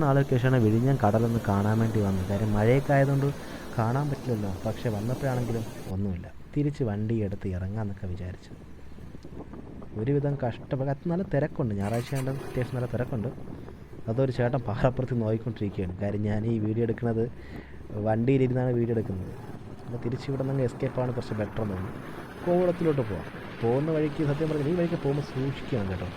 നാളുകൾക്ക് ശേഷമാണ് വിഴിഞ്ഞം കടലൊന്ന് കാണാൻ വേണ്ടി വന്നത് കാര്യം മഴയൊക്കെ ആയതുകൊണ്ട് കാണാൻ പറ്റില്ലല്ലോ. പക്ഷെ വന്നപ്പോഴാണെങ്കിലും ഒന്നുമില്ല. തിരിച്ച് വണ്ടി എടുത്ത് ഇറങ്ങാമെന്നൊക്കെ വിചാരിച്ചു. ഒരുവിധം കഷ്ടപ്പെട്ട നല്ല തിരക്കുണ്ട്. ഞായറാഴ്ച ആണ്ട് അത്യാവശ്യം നല്ല തിരക്കുണ്ട്. അതൊരു ചേട്ടൻ പാറപ്പുറത്ത് നോക്കിക്കൊണ്ടിരിക്കുകയാണ് കാര്യം ഞാൻ ഈ വീഡിയോ എടുക്കുന്നത് വണ്ടിയിലിരുന്നാണ് വീഡിയോ എടുക്കുന്നത്. അപ്പോൾ തിരിച്ച് ഇവിടെ നിന്ന് എസ്കേപ്പാണ് കുറച്ച് ബെറ്റർ എന്ന് തോന്നുന്നു. കോവളത്തിലോട്ട് പോവാം. പോകുന്ന വഴിക്ക് സത്യം പറഞ്ഞാൽ ഈ വഴിക്ക് പോകുമ്പോൾ സൂക്ഷിക്കണം കേട്ടോ.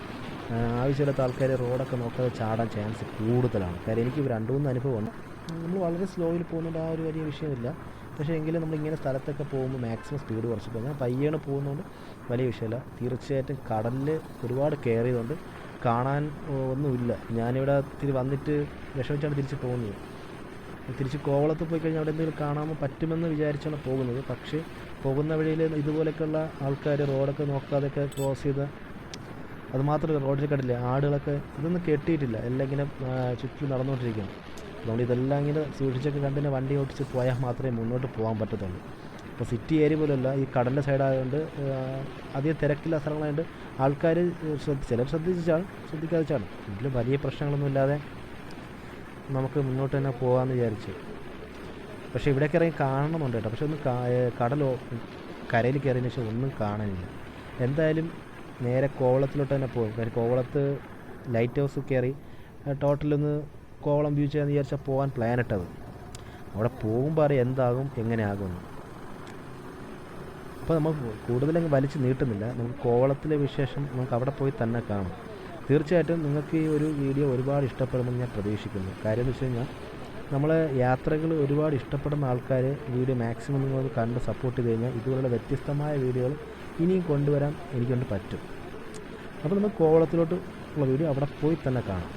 ആവശ്യമില്ലാത്ത ആൾക്കാർ റോഡൊക്കെ നോക്കാതെ ചാടാൻ ചാൻസ് കൂടുതലാണ്. കാര്യം എനിക്ക് രണ്ട് മൂന്ന് അനുഭവമുണ്ട്. നമ്മൾ വളരെ സ്ലോയിൽ പോകുന്നുണ്ട്. ആ ഒരു വലിയ വിഷയമില്ല. പക്ഷേ എങ്കിലും നമ്മളിങ്ങനെ സ്ഥലത്തൊക്കെ പോകുമ്പോൾ മാക്സിമം സ്പീഡ് കുറച്ച് പോകും. ഞാൻ പയ്യാണ് പോകുന്നതുകൊണ്ട് വലിയ വിഷയമല്ല തീർച്ചയായിട്ടും കടലിൽ ഒരുപാട് കെയർ ചെയ്തുകൊണ്ട് കാണാൻ ഒന്നുമില്ല. ഞാനിവിടെ തിരി വന്നിട്ട് വിഷമിച്ചാണ് തിരിച്ച് പോകുന്നത്. തിരിച്ച് കോവളത്ത് പോയി കഴിഞ്ഞാൽ അവിടെ എന്തെങ്കിലും കാണാൻ പറ്റുമെന്ന് വിചാരിച്ചാണ് പോകുന്നത്. പക്ഷേ പോകുന്ന വഴിയിൽ ഇതുപോലെയൊക്കെയുള്ള ആൾക്കാർ റോഡൊക്കെ നോക്കാതെയൊക്കെ ക്രോസ് ചെയ്ത് അത് മാത്രമല്ല റോഡിൽ കണ്ടില്ലേ ആടുകളൊക്കെ ഇതൊന്നും കെട്ടിയിട്ടില്ല. എല്ലാം ഇങ്ങനെ ചുറ്റും നടന്നുകൊണ്ടിരിക്കുകയാണ് അതുകൊണ്ട് ഇതെല്ലാം ഇങ്ങനെ സൂക്ഷിച്ചൊക്കെ കണ്ടിന് വണ്ടി ഓടിച്ച് പോയാൽ മാത്രമേ മുന്നോട്ട് പോകാൻ പറ്റത്തുള്ളൂ. ഇപ്പോൾ സിറ്റി ഏരിയ പോലെയല്ല ഈ കടലിന്റെ സൈഡായതുകൊണ്ട് അധികം തിരക്കില്ല സ്ഥലങ്ങളായതുകൊണ്ട് ആൾക്കാർ ശ്രദ്ധിച്ച് ചിലർ ശ്രദ്ധിച്ചാണ് ശ്രദ്ധിക്കാതിച്ചാണ് എങ്കിലും വലിയ പ്രശ്നങ്ങളൊന്നും ഇല്ലാതെ നമുക്ക് മുന്നോട്ട് തന്നെ പോകാമെന്ന് വിചാരിച്ചു. പക്ഷേ ഇവിടേക്ക് ഇറങ്ങി കാണണമെന്നുണ്ട് കേട്ടോ. പക്ഷെ ഒന്നും കടലോ കരയിൽ കയറിയതിന് ശേഷം ഒന്നും കാണാനില്ല. എന്തായാലും നേരെ കോവളത്തിലോട്ട് തന്നെ പോയി കാര്യം കോവളത്ത് ലൈറ്റ് ഹൗസ് കയറി ടോട്ടലൊന്ന് കോവളം വ്യൂ ചെയ്യാന്ന് വിചാരിച്ചാൽ പോകാൻ പ്ലാൻ ഇട്ടത്. അവിടെ പോകുമ്പോൾ അറിയാം എന്താകും എങ്ങനെയാകുമെന്ന് അപ്പോൾ നമ്മൾ കൂടുതലങ്ങ് വലിച്ചു നീട്ടുന്നില്ല. നമുക്ക് കോവളത്തിലെ വിശേഷം നമുക്ക് അവിടെ പോയി തന്നെ കാണാം. തീർച്ചയായിട്ടും നിങ്ങൾക്ക് ഈ ഒരു വീഡിയോ ഒരുപാട് ഇഷ്ടപ്പെടുമെന്ന് ഞാൻ പ്രതീക്ഷിക്കുന്നു. കാര്യം എന്ന് വെച്ച് കഴിഞ്ഞാൽ നമ്മൾ യാത്രകൾ ഒരുപാട് ഇഷ്ടപ്പെടുന്ന ആൾക്കാർ വീഡിയോ മാക്സിമം നിങ്ങൾ കണ്ട് സപ്പോർട്ട് ചെയ്ത് കഴിഞ്ഞാൽ ഇതുപോലുള്ള വ്യത്യസ്തമായ വീഡിയോകൾ ഇനിയും കൊണ്ടുവരാൻ എനിക്കൊണ്ട് പറ്റും. അപ്പോൾ നമ്മൾ കോവളത്തിലോട്ട് ഉള്ള വീഡിയോ അവിടെ പോയി തന്നെ കാണാം.